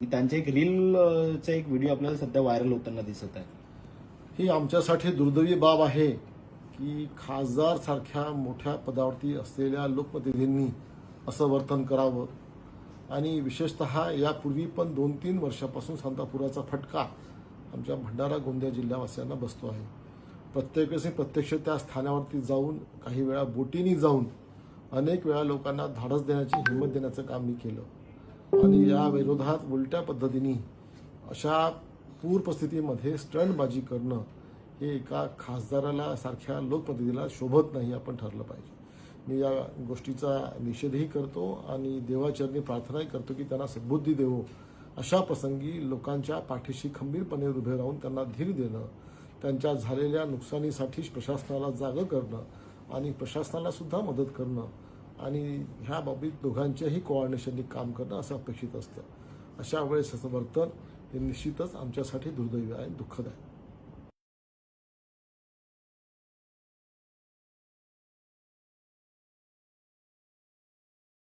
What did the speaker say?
त्यांचे एक रीलचा एक व्हिडिओ आपल्याला सध्या व्हायरल होताना दिसत आहे. ही आमच्यासाठी दुर्दैवी बाब आहे की खासदार सारख्या मोठ्या पदावरती असलेल्या लोकप्रतिनिधींनी असं वर्तन करावं. आणि विशेषतः यापूर्वी पण दोन तीन वर्षापासून सांतापुराचा फटका आमच्या भंडारा गोंदिया जिल्हावासियांना बसतो आहे. प्रत्येक प्रत्यक्ष त्या स्थानावरती जाऊन काही वेळा बोटीनी जाऊन अनेक वेळा लोकांना धाडस देण्याची हिंमत देण्याचं काम मी केलं. आणि या विरोधात उलट्या पद्धतीने अशा पूर परिस्थितीमध्ये स्टंटबाजी करणं हे एका खासदाराला सारख्या लोकप्रतिनिधीला शोभत नाही आपण ठरलं पाहिजे. मी या गोष्टीचा निषेधही करतो आणि देवाचरणी प्रार्थनाही करतो की त्यांना सद्बुद्धी देवो. अशा प्रसंगी लोकांच्या पाठीशी खंबीरपणे उभे राहून त्यांना धीर देणं त्यांच्या झालेल्या नुकसानीसाठी प्रशासनाला जागं करणं आणि प्रशासनाला सुद्धा मदत करणं आणि ह्या बाबतीत दोघांच्याही कोऑर्डिनेशनने काम करणं असं अपेक्षित असतं. अशा वेळेस असं वर्तन हे निश्चितच आमच्यासाठी दुर्दैवी आहे दुःखद आहे.